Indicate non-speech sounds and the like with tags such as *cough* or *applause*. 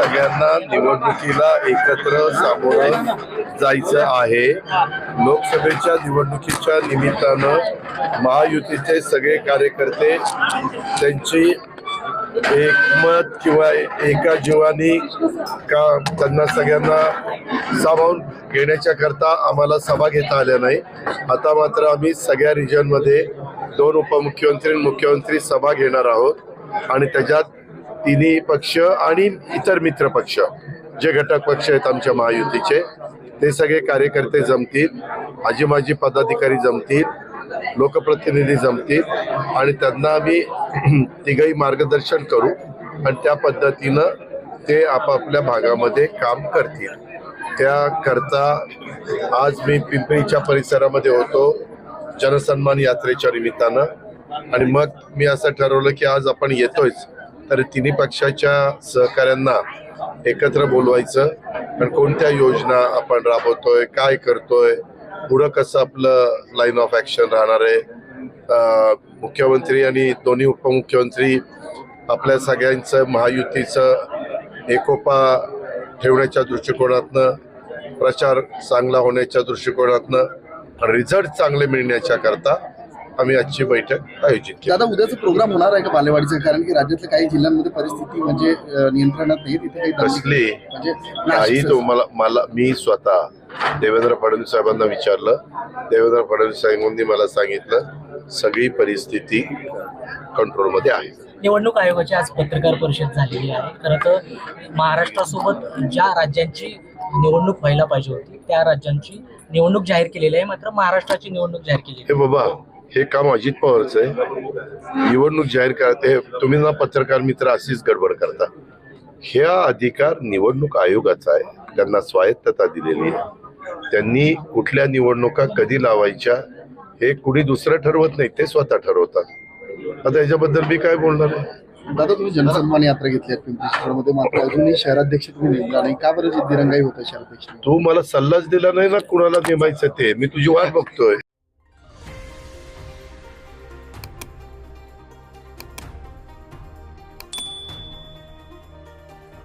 सगळ्यांना निवडणुकीला एकत्र सामोरं जायचं आहे. लोकसभेच्या निवडणुकीच्या निमित्तानं महायुतीचे सगळे कार्यकर्ते त्यांची एकमत किंवा एका जीवानी का त्यांना सगळ्यांना सामावून घेण्याच्या करता आम्हाला सभा घेता आल्या नाही. आता मात्र आम्ही सगळ्या रिजनमध्ये दोन उपमुख्यमंत्री मुख्यमंत्री सभा घेणार आहोत आणि त्याच्यात तिन्ही पक्ष आणि इतर मित्र पक्ष जे घटक पक्ष आहेत आमच्या महायुतीचे ते सगळे कार्यकर्ते जमतील आजी माजी पदाधिकारी जमतील लोकप्रतिनिधी जमतील आणि त्यांना आम्ही *clears throat* तिघही मार्गदर्शन करू आणि त्या पद्धतीनं ते आपापल्या भागामध्ये काम करतील. त्याकरता आज मी पिंपरीच्या परिसरामध्ये होतो जनसन्मान यात्रेच्या निमित्तानं आणि मग मी असं ठरवलं की आज आपण येतोयच. तर तिन्ही पक्षाच्या सहकाऱ्यांना एकत्र बोलवायचं. कारण कोणत्या योजना आपण राबवतोय काय करतोय पुढं कसं आपलं लाईन ऑफ ॲक्शन राहणार आहे? मुख्यमंत्री आणि दोन्ही उपमुख्यमंत्री आपल्या सगळ्यांचं महायुतीचं एकोपा ठेवण्याच्या दृष्टिकोनातनं प्रचार चांगला होण्याच्या दृष्टिकोनातनं रिझल्ट चांगले मिळण्याच्या करता आम्ही आजची बैठक आयोजित केली. दादा उद्याचा प्रोग्राम होणार आहे का बालेवाडीचा? कारण की राज्यातल्या काही जिल्ह्यांमध्ये परिस्थिती म्हणजे नियंत्रणात नाही तिथे काही म्हणजे काही नाशिक- तुम्हाला मला मी स्वतः देवेंद्र फडणवीस साहेबांना विचारलं. देवेंद्र फडणवीस साहेबांनी मला सांगितलं सगळी परिस्थिती कंट्रोलमध्ये आहे. निवडणूक आयोगाची आज पत्रकार परिषद झालेली आहे. खरं तर महाराष्ट्रासोबत ज्या राज्यांची निवडणूक व्हायला पाहिजे होती त्या राज्यांची निवडणूक जाहीर केलेली आहे. मात्र महाराष्ट्राची निवडणूक जाहीर केलेली हे बाबा हे काम अजित पवारचं आहे. निवडणूक जाहीर करते तुम्ही ना पत्रकार मित्र अशीच गडबड करता. ह्या अधिकार निवडणूक आयोगाचा आहे. त्यांना स्वायत्तता दिलेली आहे. त्यांनी कुठल्या निवडणुका कधी लावायच्या हे कुणी दुसरं ठरवत नाही ते स्वतः ठरवतात. आता याच्याबद्दल मी काय बोलणार आहे? दादा तुम्ही जनसन्मान यात्रा घेतली पिंपरी चिंचवडमध्ये मात्र अजूनही शहराध्यक्ष तुम्ही नेमला नाही. का बरं दिरंगाई होतं शहराध्यक्ष? तू मला सल्लाच दिला नाही ना कुणाला नेमायचं ते. मी तुझी वाट बघतोय.